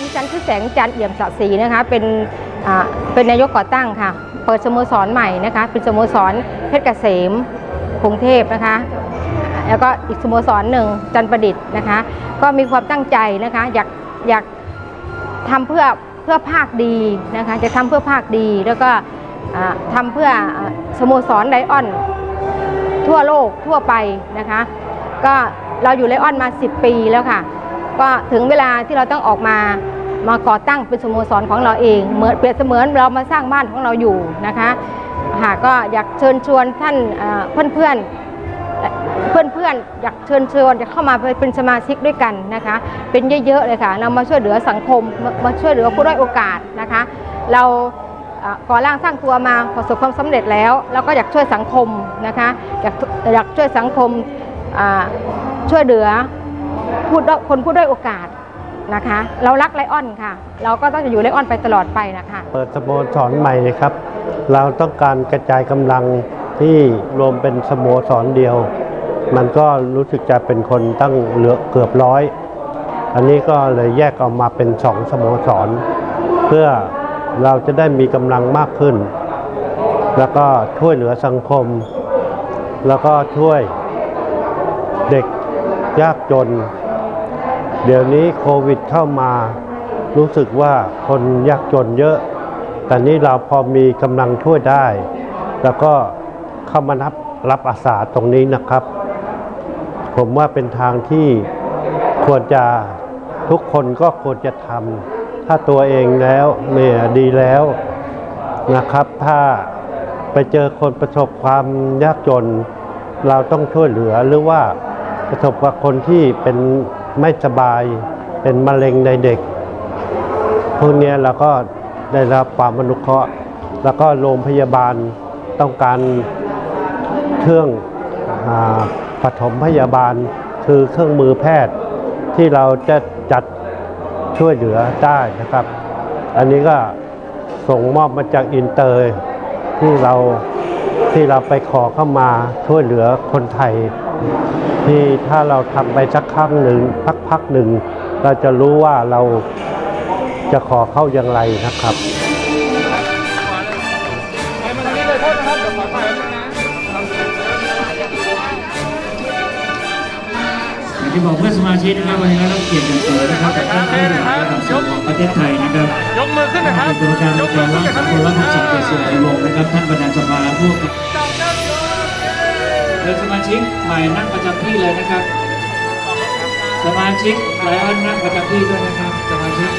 สงจันทร์เอี่ยมศักดิ์ศรีนะคะ เป็นเป็นนายกก่อตั้งค่ะ เปิดสโมสรใหม่นะคะ เป็นสโมสรเพชรเกษมกรุงเทพนะคะ แล้วก็อีกสโมสรหนึ่งจันประดิษฐ์นะคะ ก็มีความตั้งใจนะคะอยากอยากทำเพื่อเพื่อภาคดีนะคะจะทำเพื่อภาคดีแล้วก็อ่าทำเพื่อสโมสรไลออน ทั่วโลกทั่วไปนะคะ ก็เราอยู่ไลออนมา 10 ปีแล้วค่ะ ก็ถึงเวลาที่เราต้องออกมามาก่อตั้งเป็นสโมสรของเราเองเหมือนเปรียบเสมือนเรามาสร้างบ้านของเราอยู่นะคะค่ะก็อยากเชิญชวนท่านเพื่อนเพื่อนเพื่อนเพื่อนอยากเชิญชวนอยากเข้ามาเป็นสมาชิกด้วยกันนะคะ เป็นเยอะๆเลยค่ะเรามาช่วยเหลือสังคมมาช่วยเหลือผู้ด้อยโอกาสนะคะ เราก่อร่างสร้างตัวมาประสบความสำเร็จแล้วเราก็อยากช่วยสังคมนะคะอยากอยากช่วยสังคมช่วยเหลือ ผู้ด้อยคนผู้ด้อยโอกาสนะคะ เรารักไลออนค่ะ เราก็ต้องจะอยู่ไลออนไปตลอดไปนะคะ เปิดสโมสรใหม่ครับ เราต้องการกระจายกำลังที่รวมเป็นสโมสรเดียว มันก็รู้สึกจะเป็นคนตั้งเหลือเกือบร้อย อันนี้ก็เลยแยกออกมาเป็นสองสโมสร เพื่อเราจะได้มีกำลังมากขึ้น แล้วก็ช่วยเหลือสังคม แล้วก็ช่วยเด็กยากจน เดี๋ยวนี้โควิดเข้ามารู้สึกว่าคนยากจนเยอะ แต่นี้เราพอมีกำลังช่วยได้ แล้วก็เข้ามารับรับอาสาตรงนี้นะครับ ผมว่าเป็นทางที่ควรจะทุกคนก็ควรจะทำถ้าตัวเองแล้วเนี่ยดีแล้วนะครับ ถ้าไปเจอคนประสบความยากจน เราต้องช่วยเหลือหรือว่าประสบกับคนที่เป็น ไม่สบายเป็นมะเร็งในเด็ก พวกนี้เราก็ได้รับความอนุเคราะห์ แล้วก็โรงพยาบาลต้องการเครื่องอปฐมพยาบาลคือเครื่องมือแพทย์ที่เราจะจัดช่วยเหลือได้นะครับ อันนี้ก็ส่งมอบมาจากอินเตอร์ที่เราที่เราไปขอเข้ามาช่วยเหลือคนไทย ที่ถ้าเราทำไปสักครั้งหนึ่งพักๆหนึ่ง เราจะรู้ว่าเราจะขอเข้าอย่างไรนะครับไปมาทางนี้เลยโทษนะครับเดี๋ยวขอถ่ายรูปนะอย่างที่บอกเพื่อนสมาชิกนะครับวันนี้เราต้องเกียรติอย่างสูงนะครับกับท่านผู้บริหารระดับสูงของประเทศไทยนะครับยกมือขึ้นนะครับเป็นตัวการยองกค์มืกอรขึ้นรักนะคษารับคนรักษาเกียรติสุริวงศ์นะครับท่านประธานสภาผู้จับด้านโน้น เป็นสมาชิกใหม่นั่งประจำที่เลยนะครับ สมาชิกหลายท่านนั่งประจำที่ด้วยนะครับ สมาชิก